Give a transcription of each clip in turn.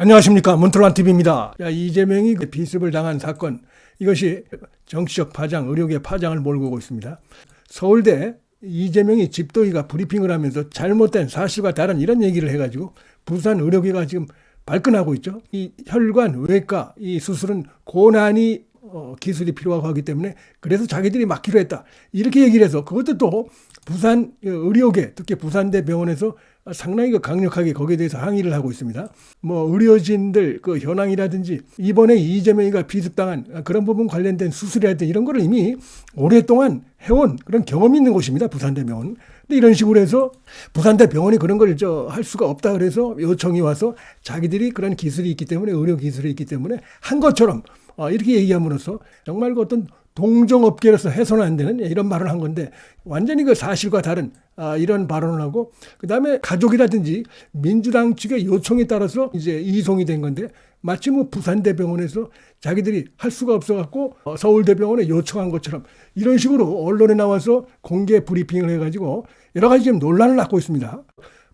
안녕하십니까 문틀란 TV입니다. 야, 이재명이 그 비습을 당한 사건 이것이 정치적 파장, 의료계 파장을 몰고 오고 있습니다. 서울대 이재명이 집도의가 브리핑을 하면서 잘못된 사실과 다른 이런 얘기를 해가지고 부산 의료계가 지금 발끈하고 있죠. 이 혈관 외과 이 수술은 고난이 어, 기술이 필요하고 하기 때문에 그래서 자기들이 맡기로 했다. 이렇게 얘기를 해서 그것도 또 부산 의료계 특히 부산대 병원에서 상당히 그 강력하게 거기에 대해서 항의를 하고 있습니다. 뭐 의료진들 그 현황이라든지 이번에 이재명이가 비습당한 그런 부분 관련된 수술이라든지 이런 거를 이미 오랫동안 해온 그런 경험이 있는 곳입니다. 부산대 병원. 근데 이런 식으로 해서 부산대 병원이 그런 걸 저 할 수가 없다 그래서 요청이 와서 자기들이 그런 기술이 있기 때문에 의료 기술이 있기 때문에 한 것처럼 어, 이렇게 얘기함으로써 정말 그 어떤 동정업계로서 해서는 안 되는 이런 말을 한 건데 완전히 그 사실과 다른 아, 이런 발언을 하고 그다음에 가족이라든지 민주당 측의 요청에 따라서 이제 이송이 된 건데 마치 뭐 부산대병원에서 자기들이 할 수가 없어갖고 어, 서울대병원에 요청한 것처럼 이런 식으로 언론에 나와서 공개 브리핑을 해가지고 여러 가지 지금 논란을 낳고 있습니다.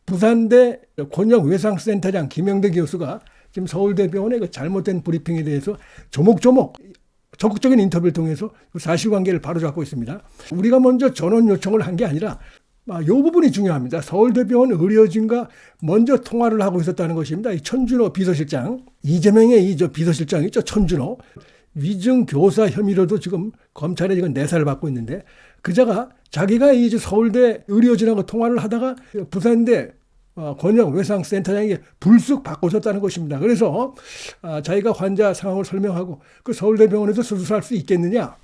부산대 권역외상센터장 김영대 교수가 지금 서울대병원의 그 잘못된 브리핑에 대해서 조목조목 적극적인 인터뷰를 통해서 그 사실관계를 바로잡고 있습니다. 우리가 먼저 전원 요청을 한 게 아니라 이 부분이 중요합니다. 서울대병원 의료진과 먼저 통화를 하고 있었다는 것입니다. 이 천준호 비서실장, 이재명의 이 저 비서실장 있죠, 천준호 위증 교사 혐의로도 지금 검찰에 지금 내사를 받고 있는데 그자가 자기가 이 서울대 의료진하고 통화를 하다가 부산대 어, 권역 외상 센터장에게 불쑥 바꿔줬다는 것입니다. 그래서 아, 자기가 환자 상황을 설명하고 그 서울대병원에서 수술할 수 있겠느냐?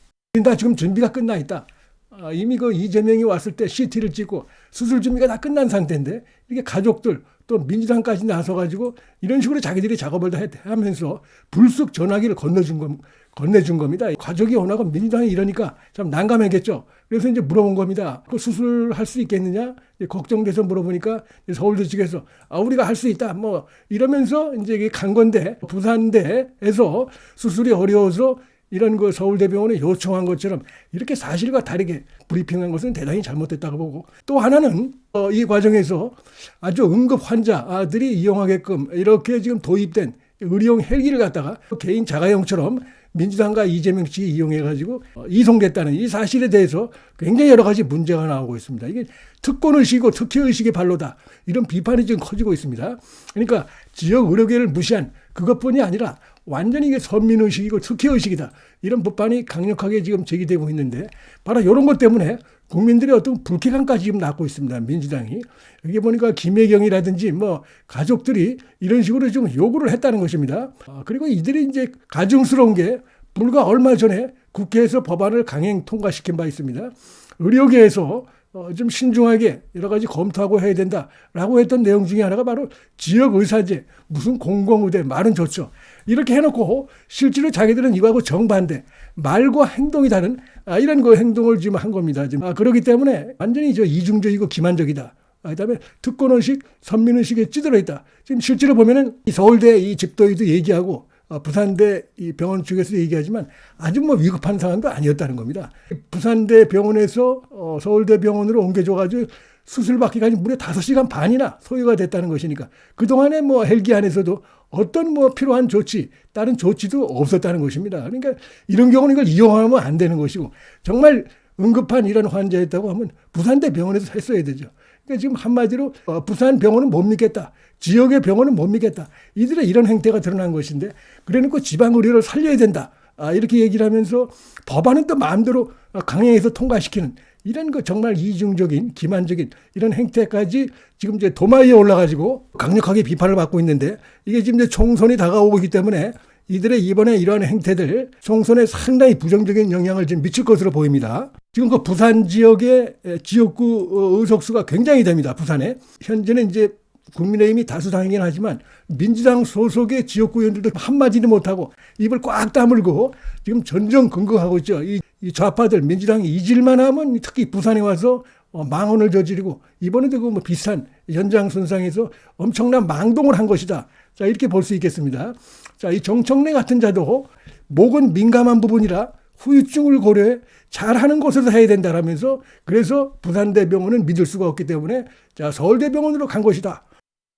다 지금 준비가 끝나 있다. 아, 이미 그 이재명이 왔을 때 CT를 찍고 수술 준비가 다 끝난 상태인데 이게 가족들 또 민주당까지 나서가지고 이런 식으로 자기들이 작업을 다 하면서 불쑥 전화기를 건네준 겁, 건네준 겁니다. 가족이 워낙 민주당이 이러니까 참 난감했겠죠. 그래서 이제 물어본 겁니다. 그 수술할 수 있겠느냐? 걱정돼서 물어보니까 서울대 측에서 아, 우리가 할 수 있다. 뭐 이러면서 이제 간 건데 부산대에서 수술이 어려워서 이런 그 서울대병원에 요청한 것처럼 이렇게 사실과 다르게 브리핑한 것은 대단히 잘못됐다고 보고 또 하나는 어, 이 과정에서 아주 응급 환자들이 이용하게끔 이렇게 지금 도입된 의료용 헬기를 갖다가 개인 자가용처럼 민주당과 이재명 씨 이용해가지고 어, 이송됐다는 이 사실에 대해서 굉장히 여러 가지 문제가 나오고 있습니다. 이게 특권 의식이고 특혜 의식의 발로다 이런 비판이 지금 커지고 있습니다. 그러니까 지역 의료계를 무시한 그것뿐이 아니라 완전히 이게 선민의식이고 특혜의식이다. 이런 법안이 강력하게 지금 제기되고 있는데 바로 이런 것 때문에 국민들의 어떤 불쾌감까지 지금 낳고 있습니다. 민주당이. 여기 보니까 김혜경이라든지 뭐 가족들이 이런 식으로 좀 요구를 했다는 것입니다. 아, 그리고 이들이 이제 가증스러운 게 불과 얼마 전에 국회에서 법안을 강행 통과시킨 바 있습니다. 의료계에서 어, 좀 신중하게 여러 가지 검토하고 해야 된다라고 했던 내용 중에 하나가 바로 지역 의사제, 무슨 공공의대 말은 좋죠. 이렇게 해놓고 실제로 자기들은 이거하고 정반대, 말과 행동이 다른 아, 이런 그 행동을 지금 한 겁니다. 지금 아, 그렇기 때문에 완전히 저 이중적이고 기만적이다. 아, 그다음에 특권의식, 선민의식에 찌들어 있다. 지금 실제로 보면은 이 서울대 이 집도의도 얘기하고 어, 부산대 이 병원 측에서 얘기하지만 아주 뭐 위급한 상황도 아니었다는 겁니다. 부산대 병원에서 어, 서울대 병원으로 옮겨줘가지고 수술 받기까지 무려 5시간 반이나 소요가 됐다는 것이니까 그동안에 뭐 헬기 안에서도 어떤 뭐 필요한 조치, 다른 조치도 없었다는 것입니다. 그러니까 이런 경우는 이걸 이용하면 안 되는 것이고 정말 응급한 이런 환자였다고 하면 부산대 병원에서 했어야 되죠. 그러니까 지금 한마디로 어, 부산 병원은 못 믿겠다. 지역의 병원은 못 믿겠다. 이들의 이런 행태가 드러난 것인데 그래놓고 지방 의료를 살려야 된다. 아, 이렇게 얘기를 하면서 법안은 또 마음대로 강행해서 통과시키는 이런 그 정말 이중적인 기만적인 이런 행태까지 지금 이제 도마 위에 올라가지고 강력하게 비판을 받고 있는데 이게 지금 이제 총선이 다가오고 있기 때문에 이들의 이번에 이러한 행태들 총선에 상당히 부정적인 영향을 지금 미칠 것으로 보입니다. 지금 그 부산 지역의 지역구 어, 의석수가 굉장히 됩니다. 부산에 현재는 이제 국민의힘이 다수당이긴 하지만 민주당 소속의 지역구 의원들도 한마디도 못하고 입을 꽉 다물고 지금 전전긍긍하고 있죠. 이, 이 좌파들 민주당이 잊을만 하면 특히 부산에 와서 어, 망언을 저지르고 이번에도 그뭐 비슷한 연장선상에서 엄청난 망동을 한 것이다. 자 이렇게 볼 수 있겠습니다. 자 이 정청래 같은 자도 목은 민감한 부분이라 후유증을 고려해 잘하는 곳에서 해야 된다라면서 그래서 부산대병원은 믿을 수가 없기 때문에 자 서울대병원으로 간 것이다.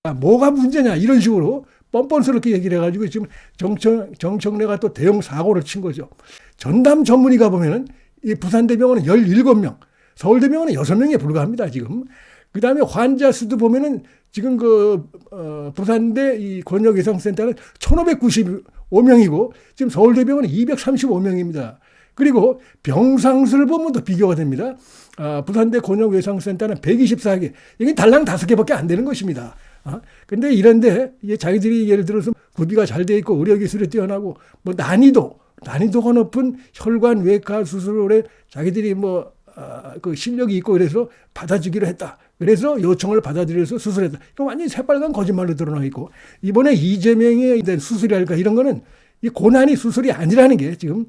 아, 뭐가 문제냐 이런 식으로 뻔뻔스럽게 얘기를 해가지고 지금 정청, 정청래가 또 대형 사고를 친 거죠. 전담 전문의가 보면은 이 부산대병원은 17명, 서울대병원은 6명에 불과합니다, 지금. 그 다음에 환자 수도 보면은 지금 그, 어, 부산대 이 권역예상센터는 1595명이고 지금 서울대병원은 235명입니다. 그리고 병상수를 보면 또 비교가 됩니다. 아, 부산대 권역외상센터는 124개. 이게 달랑 5개밖에 안 되는 것입니다. 아, 근데 이런데 이게 자기들이 예를 들어서 구비가 잘 돼 있고 의료기술이 뛰어나고 뭐 난이도, 난이도가 높은 혈관 외과 수술에 자기들이 뭐, 아, 그 실력이 있고 그래서 받아주기로 했다. 그래서 요청을 받아들여서 수술했다. 이거 완전히 새빨간 거짓말로 드러나 있고 이번에 이재명에 대한 수술이랄까 이런 거는 이 고난이 수술이 아니라는 게 지금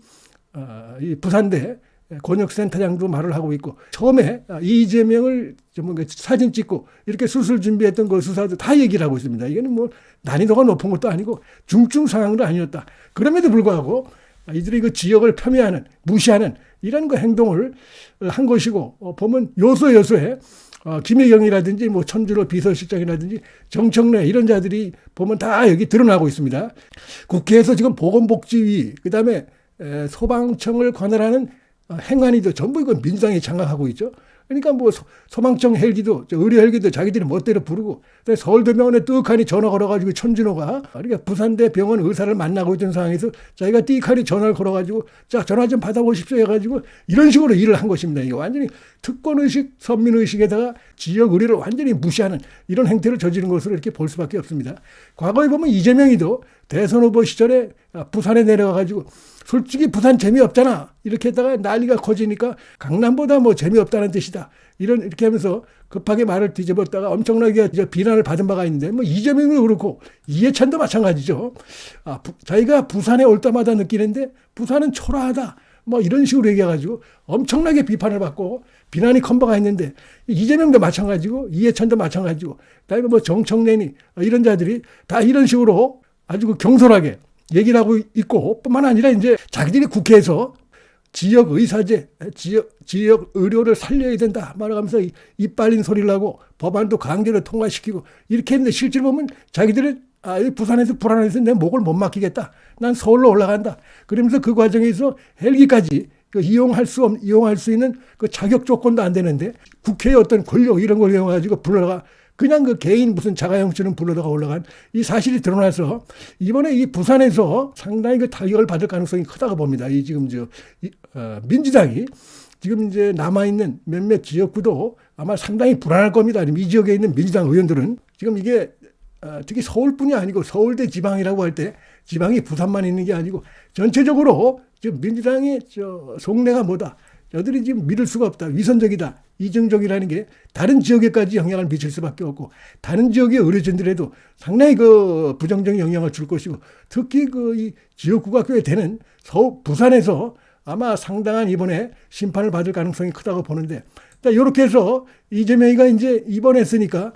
어, 이 부산대 권역센터장도 말을 하고 있고 처음에 이재명을 좀 사진 찍고 이렇게 수술 준비했던 그 수사도 다 얘기를 하고 있습니다. 이거는 뭐 난이도가 높은 것도 아니고 중증 상황도 아니었다. 그럼에도 불구하고 이들이 그 지역을 폄훼하는 무시하는 이런 그 행동을 한 것이고 어, 보면 요소 요소에 어, 김혜경이라든지 뭐 천주로 비서실장이라든지 정청래 이런 자들이 보면 다 여기 드러나고 있습니다. 국회에서 지금 보건복지위 그다음에 에, 소방청을 관할하는 어, 행안위도 전부 이건 민주당이 장악하고 있죠. 그러니까 뭐 소, 소방청 헬기도 저 의료 헬기도 자기들이 멋대로 부르고 서울대병원에 뜩하니 전화 걸어가지고 천진호가 그러니까 부산대 병원 의사를 만나고 있던 상황에서 자기가 띠카니 전화를 걸어가지고 자 전화 좀 받아보십시오 해가지고 이런 식으로 일을 한 것입니다. 이게 완전히 특권 의식, 선민 의식에다가 지역 의료를 완전히 무시하는 이런 행태를 저지른 것으로 이렇게 볼 수밖에 없습니다. 과거에 보면 이재명이도 대선 후보 시절에 부산에 내려가가지고 솔직히 부산 재미없잖아. 이렇게 했다가 난리가 커지니까 강남보다 뭐 재미없다는 뜻이다. 이런 이렇게 하면서 급하게 말을 뒤집었다가 엄청나게 비난을 받은 바가 있는데 뭐 이재명도 그렇고 이해찬도 마찬가지죠. 아, 부, 자기가 부산에 올 때마다 느끼는데 부산은 초라하다. 뭐 이런 식으로 얘기해가지고 엄청나게 비판을 받고 비난이 컴버가 있는데 이재명도 마찬가지고 이해찬도 마찬가지고 그다음에 뭐 정청래니 이런 자들이 다 이런 식으로 아주 그 경솔하게 얘기를 하고 있고 뿐만 아니라 이제 자기들이 국회에서 지역 의사제, 지역, 지역 의료를 살려야 된다 말하면서 입 빨린 소리를 하고 법안도 강제로 통과시키고 이렇게 했는데 실제로 보면 자기들은 아, 부산에서 불안해서 내 목을 못 맡기겠다. 난 서울로 올라간다. 그러면서 그 과정에서 헬기까지 그 이용할 수 없, 이용할 수 있는 그 자격 조건도 안 되는데 국회의 어떤 권력 이런 걸 이용해가지고 불러가 그냥 그 개인 무슨 자가용처럼 불러다가 올라간 이 사실이 드러나서 이번에 이 부산에서 상당히 그 타격을 받을 가능성이 크다고 봅니다. 이 지금 저 이, 어, 민주당이 지금 이제 남아있는 몇몇 지역구도 아마 상당히 불안할 겁니다. 이 지역에 있는 민주당 의원들은 지금 이게 어, 특히 서울뿐이 아니고 서울대 지방이라고 할 때 지방이 부산만 있는 게 아니고 전체적으로 지금 민주당의 저 속내가 뭐다. 저들이 지금 믿을 수가 없다. 위선적이다. 이중적이라는 게 다른 지역에까지 영향을 미칠 수밖에 없고 다른 지역의 의료진들에도 상당히 그 부정적인 영향을 줄 것이고 특히 그이꽤 되는 서울 부산에서 아마 상당한 이번에 심판을 받을 가능성이 크다고 보는데 이렇게 해서 이재명이가 이제 입원했으니까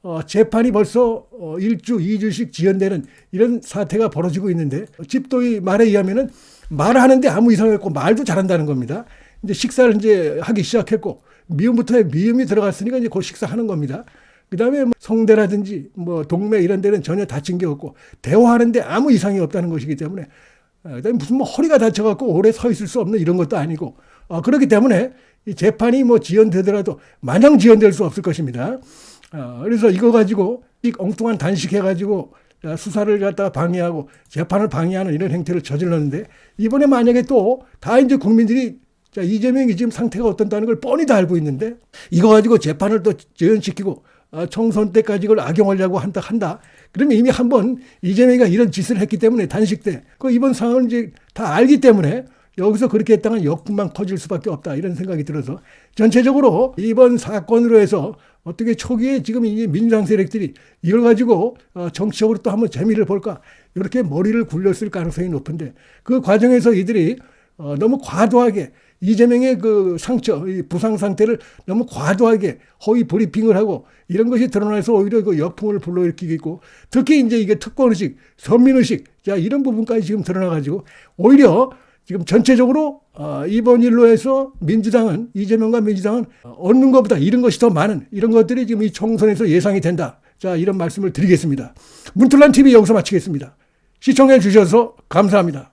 어, 재판이 벌써 어, 1주, 2주씩 지연되는 이런 사태가 벌어지고 있는데 집도의 말에 의하면은 말을 하는데 아무 이상이 없고 말도 잘한다는 겁니다. 이제 식사를 이제 하기 시작했고 미음부터 미음이 들어갔으니까 이제 곧 식사하는 겁니다. 그 다음에 뭐 성대라든지 뭐 동맥 이런 데는 전혀 다친 게 없고 대화하는데 아무 이상이 없다는 것이기 때문에 어, 그다음에 무슨 뭐 허리가 다쳐갖고 오래 서 있을 수 없는 이런 것도 아니고 어, 그렇기 때문에 이 재판이 뭐 지연되더라도 마냥 지연될 수 없을 것입니다. 어, 그래서 이거 가지고 이 엉뚱한 단식해가지고 어, 수사를 갖다가 방해하고 재판을 방해하는 이런 행태를 저질렀는데 이번에 만약에 또 다 이제 국민들이 자, 이재명이 지금 상태가 어떤다는 걸 뻔히 다 알고 있는데 이거 가지고 재판을 또 지연시키고 어, 총선 때까지 이걸 악용하려고 한다 한다. 그러면 이미 한 번 이재명이가 이런 짓을 했기 때문에 단식 때 그 이번 상황을 이제 다 알기 때문에 여기서 그렇게 했다면 역풍만 커질 수밖에 없다 이런 생각이 들어서 전체적으로 이번 사건으로 해서 어떻게 초기에 지금 이 민주당 세력들이 이걸 가지고 어, 정치적으로 또 한번 재미를 볼까 이렇게 머리를 굴렸을 가능성이 높은데 그 과정에서 이들이 어, 너무 과도하게 이재명의 그 상처, 부상 상태를 너무 과도하게 허위 브리핑을 하고 이런 것이 드러나서 오히려 그 역풍을 불러일으키고 특히 이제 이게 특권의식, 선민의식, 자, 이런 부분까지 지금 드러나가지고 오히려 지금 전체적으로 어, 이번 일로 해서 민주당은 이재명과 민주당은 얻는 것보다 잃은 것이 더 많은 이런 것들이 지금 이 총선에서 예상이 된다. 자, 이런 말씀을 드리겠습니다. 문틀란 TV 여기서 마치겠습니다. 시청해 주셔서 감사합니다.